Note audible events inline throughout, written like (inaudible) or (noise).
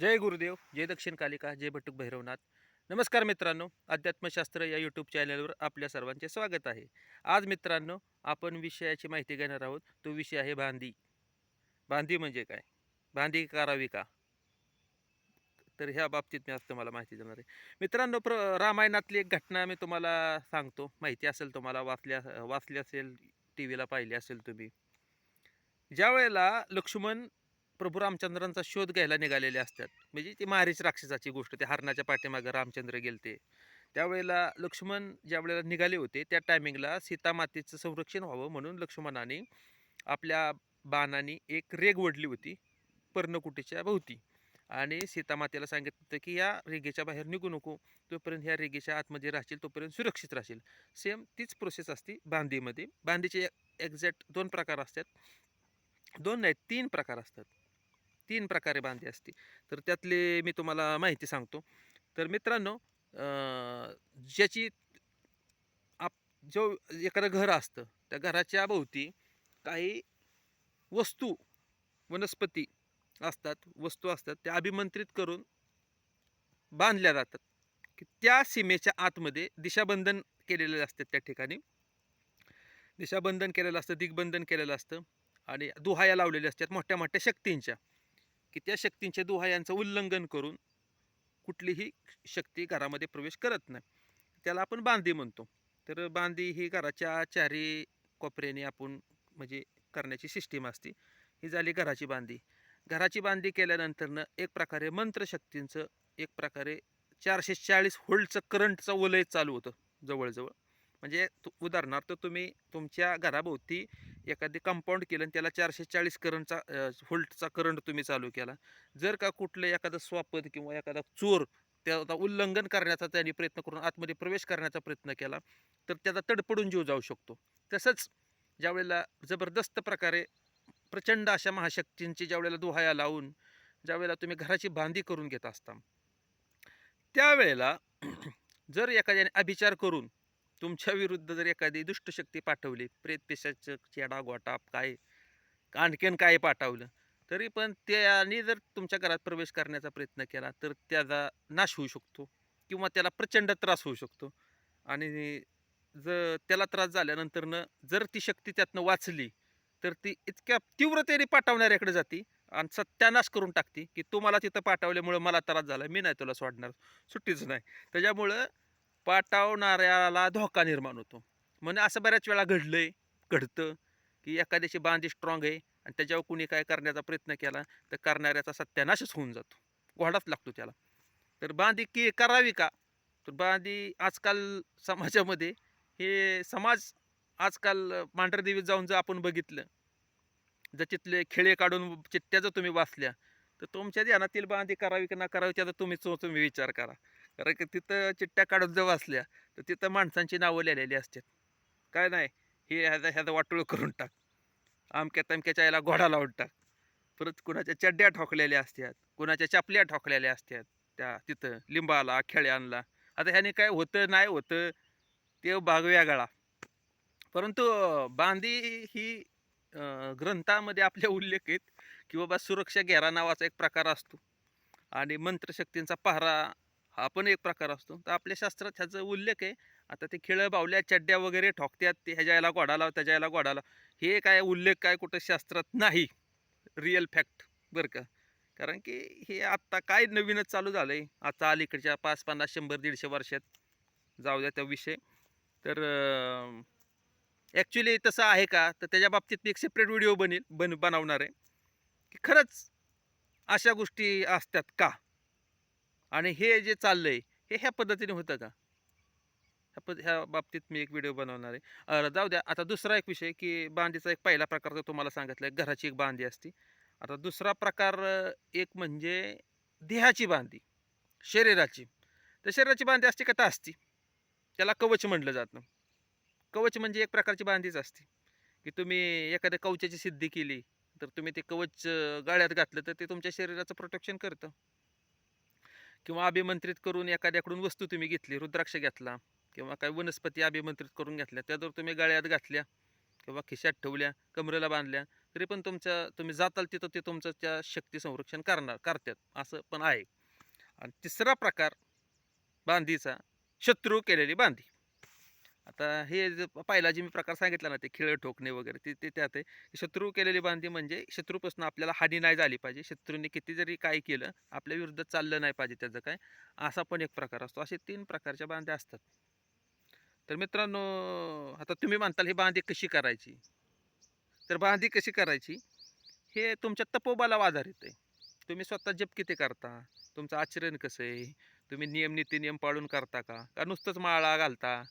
जय गुरुदेव जय दक्षिण कालिका जय भटुक भैरवनाथ. नमस्कार मित्रांनो अध्यात्मशास्त्र या यूट्यूब चॅनलवर आपल्या सर्वांचे स्वागत आहे. आज मित्रांनो आपण विषयाची माहिती घेणार आहोत. तो विषय आहे बांधी बांधी म्हणजे काय? बांधी करावी का? तर ह्या बाबतीत मी आज तुम्हाला माहिती देणार आहे. मित्रांनो प्र रामायणातली एक घटना मी तुम्हाला सांगतो. माहिती असेल तुम्हाला वाचल्या वाचली असेल टी व्हीला पाहिली असेल तुम्ही. ज्या वेळेला लक्ष्मण प्रभू रामचंद्रांचा शोध घ्यायला निघालेले असतात. म्हणजे ती मारीच राक्षसाची गोष्ट ते हरणाच्या पाठीमागं रामचंद्र गेलते. त्यावेळेला लक्ष्मण ज्या वेळेला निघाले होते त्या टायमिंगला सीतामातेचं संरक्षण व्हावं म्हणून लक्ष्मणाने आपल्या बाणाने एक रेग ओढली होती पर्णकुटीच्या भोवती. आणि सीतामातेला सांगितलं होतं की या रेगेच्या बाहेर निघू नको. तोपर्यंत ह्या रेगेच्या आतमध्ये राहशील तोपर्यंत सुरक्षित राहशील. सेम तीच प्रोसेस असते बांधीमध्ये. बांधीचे एक्झॅक्ट दोन प्रकार असतात. दोन नाही तीन प्रकार असतात. तीन प्रकारे बांधी असते. तर त्यातले मी तुम्हाला माहिती सांगतो. तर मित्रांनो ज्याची आप जो एखादं घर असतं त्या घराच्या भोवती काही वस्तू वनस्पती असतात वस्तू असतात त्या अभिमंत्रित करून बांधल्या जातात. की त्या सीमेच्या आतमध्ये दिशाबंधन केलेले असतात त्या ठिकाणी. दिशाबंधन केलेलं असतं दिग्बंधन केलेलं असतं आणि दुहाया लावलेल्या असतात मोठ्या मोठ्या शक्तींच्या. की त्या शक्तींच्या दुहायांचं उल्लंघन करून कुठलीही शक्ती घरामध्ये प्रवेश करत नाही. त्याला आपण बांधी म्हणतो. तर बांधी ही घराच्या चारी कोपऱ्याने आपण म्हणजे करण्याची सिस्टीम असते. ही झाली घराची बांधी घराची बांधी केल्यानंतरनं एक प्रकारे मंत्रशक्तींचं एक प्रकारे चारशे चाळीस होल्डचं करंटचं वलय चालू होतं जवळजवळ. म्हणजे तु- उदाहरणार्थ तुम्ही तुमच्या घराभोवती एखादी कंपाऊंड केलं आणि त्याला चारशे चाळीस करंटचा व्होल्टचा करंट तुम्ही चालू केला. जर का कुठलं एखादं स्वापद किंवा एखादा चोर त्याचा उल्लंघन करण्याचा त्यांनी प्रयत्न करून आतमध्ये प्रवेश करण्याचा प्रयत्न केला तर त्याचा तडपडून जीव जाऊ शकतो. तसंच ज्यावेळेला जबरदस्त प्रकारे प्रचंड अशा महाशक्तींची ज्यावेळेला दुहाया लावून ज्यावेळेला तुम्ही घराची बांधी करून घेत असता त्यावेळेला जर एखाद्याने अभिचार करून तुमच्या विरुद्ध जर एखादी दुष्टशक्ती पाठवली प्रेत पेशाचं चेडा गोटाप काय आणखीन काय पाठवलं तरी पण त्याने जर तुमच्या घरात प्रवेश करण्याचा प्रयत्न केला तर त्याचा नाश होऊ शकतो किंवा त्याला प्रचंड त्रास होऊ शकतो. आणि जर त्याला त्रास झाल्यानंतरनं जर ती शक्ती त्यातनं वाचली तर ती इतक्या तीव्रतेने पाठवणाऱ्याकडे जाते आणि सत्यानाश करून टाकते की तू मला तिथं पाठवल्यामुळं मला त्रास झाला मी नाही तुला सोडणार सुट्टीच नाही. त्याच्यामुळं पाठवणाऱ्याला धोका निर्माण होतो. म्हणजे असं बऱ्याच वेळा घडलंय घडतं की एखाद्याची बांधी स्ट्रॉंग आहे आणि त्याच्यावर कुणी काय करण्याचा प्रयत्न केला तर करणाऱ्याचा सत्यानाशच होऊन जातो. घोडाच लागतो त्याला. तर बांधी की करावी का? तर बांधी आजकाल समाजामध्ये हे समाज आजकाल मांढरदेवीत जाऊन जर आपण बघितलं जर चितले खेळे काढून चित्त्या जर तुम्ही वाचल्या तर तुमच्या ध्यानातील बांधी करावी की ना करावी त्याचा तुम्ही तुम्ही विचार करा. कारण की तिथं चिठ्ठ्या काढून जर वाचल्या तर तिथं माणसांची नावं लिहिलेली असतात. काय नाही हे ह्याचा ह्याचा वाटोळ करून टाक. आमक्या तमक्याच्या याला घोडा लावून टाक. परत कुणाच्या चड्ड्या ठोकलेल्या असतात कुणाच्या चपल्या ठोकलेल्या असतात त्या तिथं लिंबाला आणला आता ह्याने काय होतं नाही होतं ते भाग वेगळा परंतु बांधी ही ग्रंथामध्ये आपल्या उल्लेख आहेत की बाबा सुरक्षा घेरा नावाचा एक प्रकार असतो. आणि मंत्रशक्तींचा पहारा हा पण एक प्रकार असतो. तर आपल्या शास्त्रात ह्याचा उल्लेख आहे. आता ते खेळ बावल्या चड्ड्या वगैरे ठोकत्यात. ते ह्याच्या याला घोडा लाव त्याच्या याला घोडा लाव हे काय उल्लेख काय कुठं शास्त्रात नाही. रिअल फॅक्ट बरं का? कारण की हे आत्ता काय नवीनच चालू झालं आहे आता अलीकडच्या पाच पन्नास शंभर दीडशे वर्षात. जाऊ द्या त्या विषय. तर ॲक्च्युली तसं आहे का? तर त्याच्या बाबतीत मी एक सेपरेट व्हिडिओ बनेल बन बनवणार आहे. की खरंच अशा गोष्टी असतात का? आणि हे जे चाललं आहे हे ह्या पद्धतीने होतं का? ह्या पद ह्या बाबतीत मी एक व्हिडिओ बनवणार आहे. जाऊ द्या आता दुसरा एक विषय की बांधीचा एक पहिला प्रकार जो तुम्हाला सांगितला आहे घराची एक बांधी असते. आता दुसरा प्रकार एक म्हणजे देहाची बांधी शरीराची. तर शरीराची बांधी असते कथा असती. त्याला कवच म्हटलं जातं कवच म्हणजे एक प्रकारची बांधीच असते. की तुम्ही एखाद्या कवचाची सिद्धी केली तर तुम्ही ते कवच गाळ्यात घातलं तर ते तुमच्या शरीराचं प्रोटेक्शन करतं. किंवा अभिमंत्रित करून एखाद्याकडून वस्तू तुम्ही घेतली रुद्राक्ष घेतला किंवा काही वनस्पती अभिमंत्रित करून घेतल्या त्या जर तुम्ही गळ्यात घातल्या किंवा खिशात ठेवल्या कमरेला बांधल्या तरी पण तुमच्या तुम्ही जाताल तिथं ते तुमचं त्या शक्ती संरक्षण करणार करतात असं पण आहे. आणि तिसरा प्रकार बांधीचा शत्रू केलेली बांधी. आता हे जे पहिला जे मी प्रकार सांगितला ना ते खिळ ठोकणे वगैरे ते ते त्यात आहे. शत्रू केलेली बांधी म्हणजे शत्रूपासून आपल्याला हानी नाही झाली पाहिजे. शत्रूने किती जरी काय केलं आपल्या विरुद्ध चाललं नाही पाहिजे त्याचं काय? असा पण एक प्रकार असतो. असे तीन प्रकारच्या बांध्या असतात. तर मित्रांनो आता तुम्ही म्हणताल ही बांधी कशी करायची? तर बांधी कशी करायची? हे तुमच्या तपोबाला आधारित आहे. तुम्ही स्वतः जप किती करता? तुमचं आचरण कसं आहे? तुम्ही नियम नीती नियम पाळून करता का? का नुसतंच माळा घालता?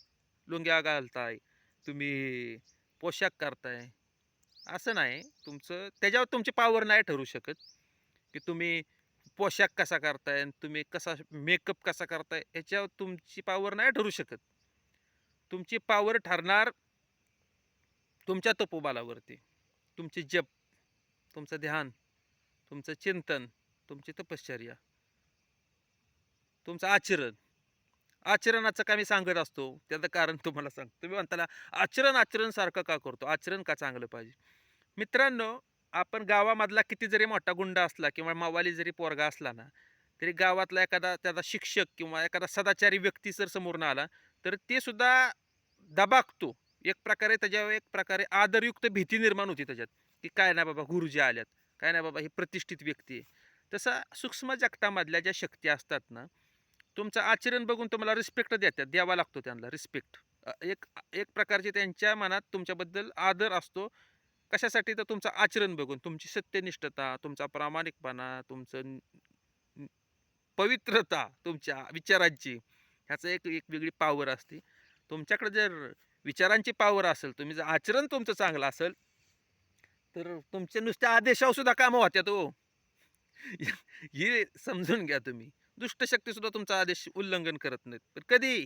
लुंग्या घालताय तुम्ही पोशाख करताय. असं नाही तुमचं त्याच्यावर तुमची पावर नाही ठरू शकत की तुम्ही पोशाख कसा करताय आणि तुम्ही कसा मेकअप कसा करताय याच्यावर तुमची पावर नाही ठरू शकत. तुमची पावर ठरणार तुमच्या तपोबालावरती. तुमची जप तुमचं ध्यान तुमचं चिंतन तुमची तपश्चर्या तुमचं आचरण. आचरणाचं का मी सांगत असतो? त्याचं कारण तुम्हाला सांगतो. तुम्ही म्हणताना आचरण आचरण सारखं का करतो? आचरण का चांगलं पाहिजे? मित्रांनो आपण गावामधला किती जरी मोठा गुंड असला किंवा मावाली जरी पोरगा असला ना तरी गावातला एखादा त्याचा शिक्षक किंवा एखादा सदाचारी व्यक्ती जर समोरून आला तर ते सुद्धा दबागतो. एक प्रकारे त्याच्यावर एक प्रकारे आदरयुक्त भीती निर्माण होती त्याच्यात की काय नाही बाबा गुरुजी आल्यात काय नाही बाबा ही प्रतिष्ठित व्यक्ती आहे. तसा सूक्ष्म जगतामधल्या ज्या शक्ती असतात ना तुमचं आचरण बघून तुम्हाला रिस्पेक्ट देतात द्यावा लागतो त्यांना रिस्पेक्ट एक एक प्रकारची त्यांच्या मनात तुमच्याबद्दल आदर असतो. कशासाठी? तर तुमचं आचरण बघून तुमची सत्यनिष्ठता तुमचा प्रामाणिकपणा तुमचं पवित्रता तुमच्या विचारांची. ह्याचं एक एक वेगळी पावर असते. तुमच्याकडे जर विचारांची पावर असेल तुम्ही जर आचरण तुमचं चांगलं असेल तर तुमच्या नुसत्या आदेशावर सुद्धा कामं होत्यात हो. (laughs) हे समजून घ्या तुम्ही. दुष्टशक्ती सुद्धा तुमचा आदेश उल्लंघन करत नाहीत. पण कधी?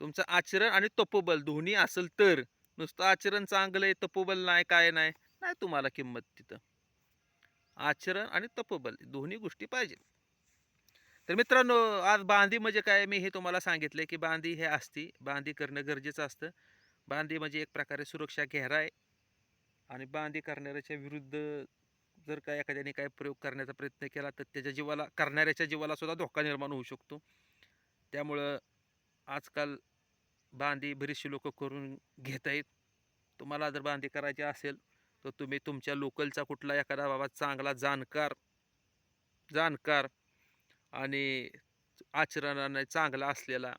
तुमचं आचरण आणि तपोबल दोन्ही असेल तर. नुसतं आचरण चांगलं आहे तपोबल नाही काय नाही नाही तुम्हाला किंमत तिथं. आचरण आणि तपोबल दोन्ही गोष्टी पाहिजेत. तर मित्रांनो आज बांधी म्हणजे काय? मी हे तुम्हाला सांगितलं की बांधी हे असती बांधी करणं गरजेचं असतं. बांधी म्हणजे एक प्रकारे सुरक्षा घेरा आहे आणि बांधी करणाऱ्याच्या विरुद्ध जर काय एखाद्याने काय प्रयोग करण्याचा प्रयत्न केला तर त्याच्या जीवाला करणाऱ्याच्या जीवाला सुद्धा धोका निर्माण होऊ शकतो. त्यामुळं आजकाल बांधी बरीचशी लोक करून घेत आहेत. तुम्हाला जर बांधी करायची असेल तर तुम्ही तुमच्या लोकलचा कुठला एखादा बाबा चांगला जाणकार जाणकार आणि आचरणाने चांगला असलेला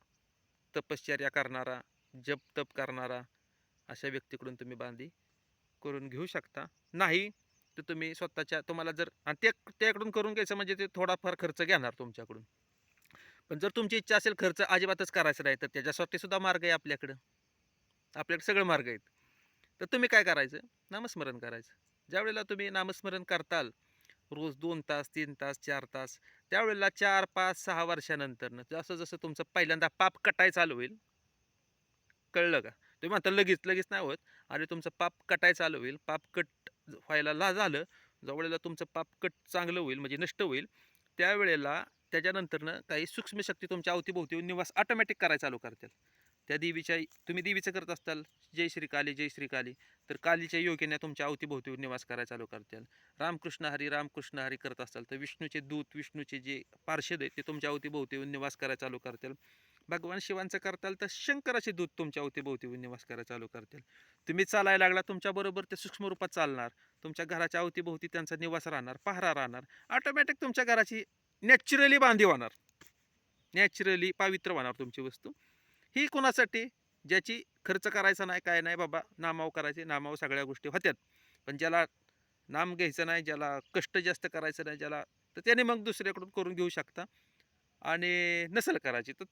तपश्चर्या करणारा जप तप करणारा अशा व्यक्तीकडून तुम्ही बांधी करून घेऊ शकता. नाही तर तुम्ही स्वतःच्या तुम्हाला जर आणि ते त्याकडून करून घ्यायचं म्हणजे ते थोडाफार खर्च घेणार तुमच्याकडून. पण जर तुमची इच्छा असेल खर्च अजिबातच करायचा नाही तर त्याच्यासाठी सुद्धा मार्ग आहे आपल्याकडं. आपल्याकडे सगळे मार्ग आहेत. तर तुम्ही काय करायचं? नामस्मरण करायचं. ज्यावेळेला तुम्ही नामस्मरण करताल रोज दोन तास तीन तास चार तास त्यावेळेला चार पाच सहा वर्षानंतरनं जसं जसं तुमचं पहिल्यांदा पाप कटाय चालू होईल कळलं का? तुम्ही म्हणता लगेच लगेच नाही होत. आणि तुमचं पाप कटाय चालू होईल. पाप कट व्हायला ला झालं. ज्यावेळेला तुमचं पाप कट चांगलं होईल म्हणजे नष्ट होईल. त्यावेळेला त्याच्यानंतरनं काही सूक्ष्म शक्ती तुमच्या अवतीभोवती निवास ऑटोमॅटिक करायला चालू करतील. त्या देवीच्या तुम्ही देवीचं करत असताल जय श्री काली जय श्री काली तर कालीच्या योगीने तुमच्या अवतीभोवती निवास करायला चालू करतील. रामकृष्ण हरी रामकृष्ण हरी करत असताल तर विष्णूचे दूत विष्णूचे जे पार्षद आहेत ते तुमच्या अवतीभोवती निवास करायला चालू करतील. भगवान शिवांचं करताल तर शंकराचे दूध तुमच्या अवतीभोवती निवास करायला चालू करतील. तुम्ही चालायला लागला तुमच्याबरोबर ते सूक्ष्म रूपात चालणार. तुमच्या घराच्या अवतीभोवती त्यांचा निवास राहणार पहारा राहणार. ऑटोमॅटिक तुमच्या घराची नॅचरली बांधी होणार. नॅचरली पावित्र होणार तुमची वस्तू. ही कोणासाठी? ज्याची खर्च करायचा नाही काय नाही बाबा नामाव करायचे नामाव सगळ्या गोष्टी होत्यात. पण ज्याला नाम घ्यायचं नाही ज्याला कष्ट जास्त करायचं नाही ज्याला तर त्याने मग दुसऱ्याकडून करून घेऊ शकता. आणि नसेल करायची तर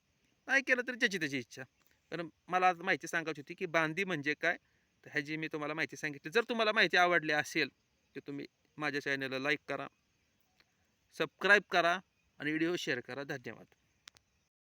नाही केलं तरी ज्याची त्याची इच्छा. पण मला आज माहिती सांगायची होती की बांधी म्हणजे काय? तर ह्याची मी तुम्हाला माहिती सांगितली. जर तुम्हाला माहिती आवडली असेल तर तुम्ही माझ्या चॅनलला लाईक करा सबस्क्राईब करा आणि व्हिडिओ शेअर करा. धन्यवाद.